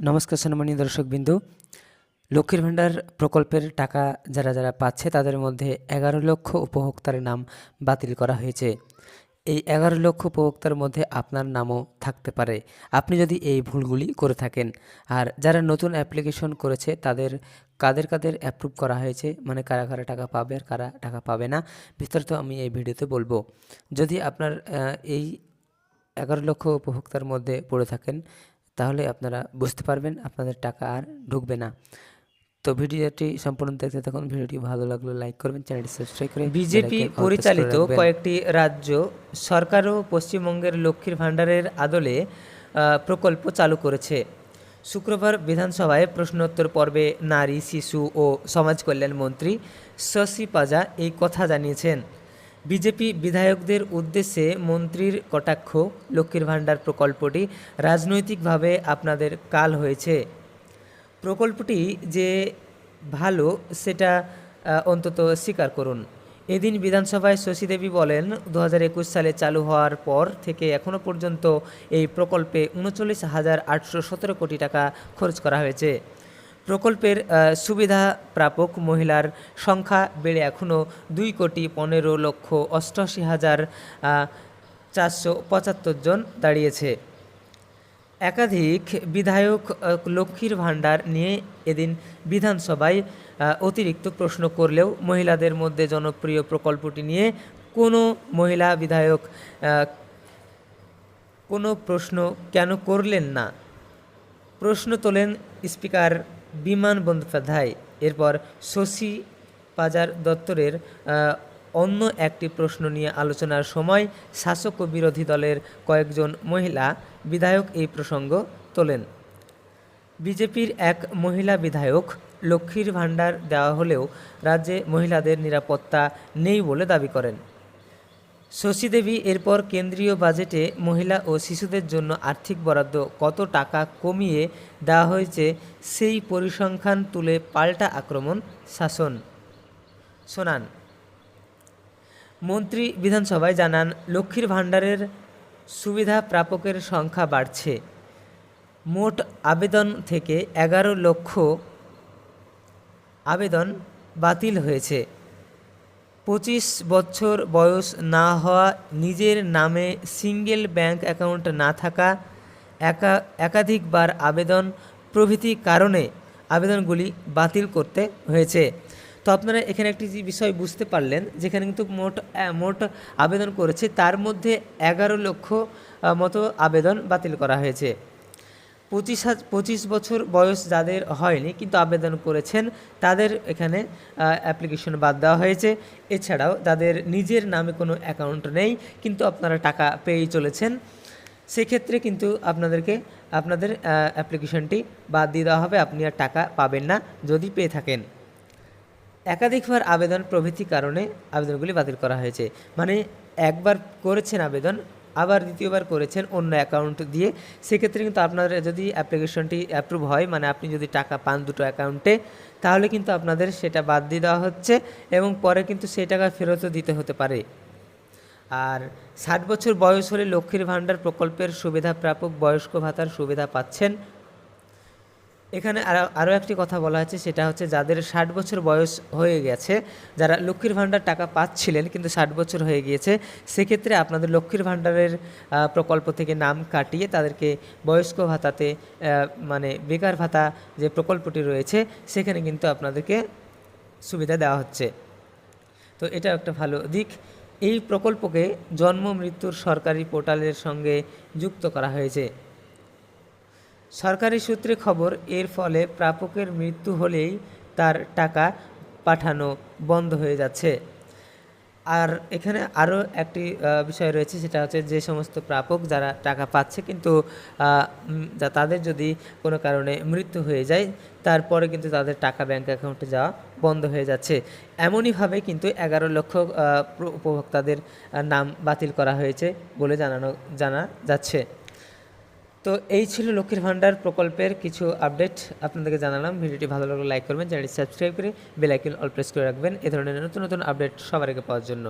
নমস্কার সম্মানীয় দর্শকবিন্দু। লক্ষ্মীর ভাণ্ডার প্রকল্পের টাকা যারা যারা পাচ্ছে তাদের মধ্যে এগারো লক্ষ উপভোক্তার নাম বাতিল করা হয়েছে। এই এগারো লক্ষ উপভোক্তার মধ্যে আপনার নামও থাকতে পারে। আপনি যদি এই ভুলগুলি করে থাকেন আর যারা নতুন অ্যাপ্লিকেশন করেছে তাদের কাদের কাদের অ্যাপ্রুভ করা হয়েছে মানে কারা কারা টাকা পাবে আর কারা টাকা পাবে না, বিস্তারিত আমি এই ভিডিওতে বলব। যদি আপনার এই এগারো লক্ষ উপভোক্তার মধ্যে পড়ে থাকেন তাহলে আপনারা বুঝতে পারবেন আপনাদের টাকা আর ঢুকবে না। তো ভিডিওটি সম্পূর্ণ দেখতে থাকুন। ভিডিওটি ভালো লাগলে লাইক করবেন চ্যানেলটি সাবস্ক্রাইব করে বিজেপি পরিচালিত কয়েকটি রাজ্য সরকারও পশ্চিমবঙ্গের লক্ষ্মীর ভাণ্ডারের আদলে প্রকল্প চালু করেছে। শুক্রবার বিধানসভায় প্রশ্নোত্তর পর্বে নারী শিশু ও সমাজ কল্যাণ মন্ত্রী শশী পাজা এই কথা জানিয়েছেন। বিজেপি বিধায়কদের উদ্দেশ্যে মন্ত্রীর কটাক্ষ, লক্ষ্মীর ভাণ্ডার প্রকল্পটি রাজনৈতিকভাবে আপনাদের কাল হয়েছে। প্রকল্পটি যে ভালো, সেটা অন্তত স্বীকার করুন। এদিন বিধানসভায় শশী দেবী বলেন দু হাজার একুশ সালে চালু হওয়ার পর থেকে এখনও পর্যন্ত এই প্রকল্পে উনচল্লিশ হাজার আটশো সতেরো কোটি টাকা খরচ করা হয়েছে। প্রকল্পের সুবিধা প্রাপক মহিলার সংখ্যা বেড়ে এখনও দুই কোটি পনেরো লক্ষ অষ্টআশি হাজার চারশো পঁচাত্তর জন দাঁড়িয়েছে। একাধিক বিধায়ক লক্ষ্মীর ভাণ্ডার নিয়ে এদিন বিধানসভায় অতিরিক্ত প্রশ্ন করলেও মহিলাদের মধ্যে জনপ্রিয় প্রকল্পটি নিয়ে কোনো মহিলা বিধায়ক কোনো প্রশ্ন কেন করলেন না? প্রশ্ন তোলেন স্পিকার বিমান বন্দ্যোপাধ্যায়। এরপর শশী পাজার দত্তরের অন্য একটি প্রশ্ন নিয়ে আলোচনার সময় শাসক ও বিরোধী দলের কয়েকজন মহিলা বিধায়ক এই প্রসঙ্গ তোলেন। বিজেপির এক মহিলা বিধায়ক লক্ষ্মীর ভাণ্ডার দেওয়া হলেও রাজ্যে মহিলাদের নিরাপত্তা নেই বলে দাবি করেন। শশী দেবী এরপর কেন্দ্রীয় বাজেটে মহিলা ও শিশুদের জন্য আর্থিক বরাদ্দ কত টাকা কমিয়ে দেওয়া হয়েছে সেই পরিসংখ্যান তুলে পাল্টা আক্রমণ, শাসন। শোনান। মন্ত্রী বিধানসভায় জানান, লক্ষ্মীর ভাণ্ডারের সুবিধা প্রাপকের সংখ্যা বাড়ছে। মোট আবেদন থেকে এগারো লক্ষ আবেদন বাতিল হয়েছে। পঁচিশ বছর বয়স না হওয়া নিজের নামে সিঙ্গেল ব্যাংক অ্যাকাউন্ট না থাকা, একা, একাধিকবার আবেদন প্রভৃতি কারণে আবেদনগুলি বাতিল করতে হয়েছে। তো আপনারা এখানে একটি বিষয় বুঝতে পারলেন, যেখানে কিন্তু মোট মোট আবেদন করেছে, তার মধ্যে এগারো লক্ষ মতো আবেদন বাতিল করা হয়েছে। পঁচিশ পঁচিশ বছর বয়স যাদের হয়নি কিন্তু আবেদন করেছেন, তাদের এখানে অ্যাপ্লিকেশন বাদ দেওয়া হয়েছে। এছাড়াও যাদের নিজের নামে কোনো অ্যাকাউন্ট নেই, কিন্তু আপনারা টাকা পেয়েই চলেছেন। সেক্ষেত্রে কিন্তু আপনাদেরকে, আপনাদের অ্যাপ্লিকেশনটি বাদ দিয়ে দেওয়া হবে, আপনি আর টাকা পাবেন না যদি পেয়ে থাকেন। একাধিকবার আবেদন প্রভৃতি কারণে আবেদনগুলি বাতিল করা হয়েছে। মানে একবার করেছেন আবেদন আবার দ্বিতীয়বার করেছেন অন্য অ্যাকাউন্ট দিয়ে, সেক্ষেত্রে কিন্তু আপনার যদি অ্যাপ্লিকেশনটি অ্যাপ্রুভ হয় মানে আপনি যদি টাকা পান দুটো অ্যাকাউন্টে তাহলে কিন্তু আপনাদের সেটা বাদ দিয়ে দেওয়া হচ্ছে এবং পরে কিন্তু সেই টাকা ফেরতও দিতে হতে পারে। আর ষাট বছর বয়স হলে লক্ষ্মীর ভাণ্ডার প্রকল্পের সুবিধা প্রাপক বয়স্ক ভাতার সুবিধা পাচ্ছেন এখানে আরও একটি কথা বলা হয়েছে, সেটা হচ্ছে যাদের ষাট বছর বয়স হয়ে গেছে, যারা লক্ষ্মীর ভাণ্ডার টাকা পাচ্ছিলেন কিন্তু ষাট বছর হয়ে গিয়েছে, সেক্ষেত্রে আপনাদের লক্ষ্মীর ভাণ্ডারের প্রকল্প থেকে নাম কাটিয়ে তাদেরকে বয়স্ক ভাতাতে মানে বেকার ভাতা যে প্রকল্পটি রয়েছে, সেখানে কিন্তু আপনাদেরকে সুবিধা দেওয়া হচ্ছে। তো এটা একটা ভালো দিক। এই প্রকল্পকে জন্ম মৃত্যুর সরকারি পোর্টালের সঙ্গে যুক্ত করা হয়েছে। সরকারি সূত্রে খবর, এর ফলে প্রাপকের মৃত্যু হলেই তার টাকা পাঠানো বন্ধ হয়ে যাচ্ছে। আর এখানে আরও একটি বিষয় রয়েছে, সেটা হচ্ছে যে সমস্ত প্রাপক যারা টাকা পাচ্ছে কিন্তু তাদের যদি কোনো কারণে মৃত্যু হয়ে যায়, তারপরে কিন্তু তাদের টাকা ব্যাংক অ্যাকাউন্টে যাওয়া বন্ধ হয়ে যাচ্ছে। এমনইভাবে কিন্তু এগারো লক্ষ উপভোক্তাদের নাম বাতিল করা হয়েছে বলে জানানো, জানা যাচ্ছে। তো এই ছিল লক্ষ্মীর ভাণ্ডার প্রকল্পের কিছু আপডেট আপনাদেরকে জানালাম, ভিডিওটি ভালো লাগলে লাইক করবেন, চ্যানেলটি সাবস্ক্রাইব করে বেলাইকন অল প্রেস করে রাখবেন। এ ধরনের নতুন নতুন আপডেট সবার আগে পাওয়ার জন্য।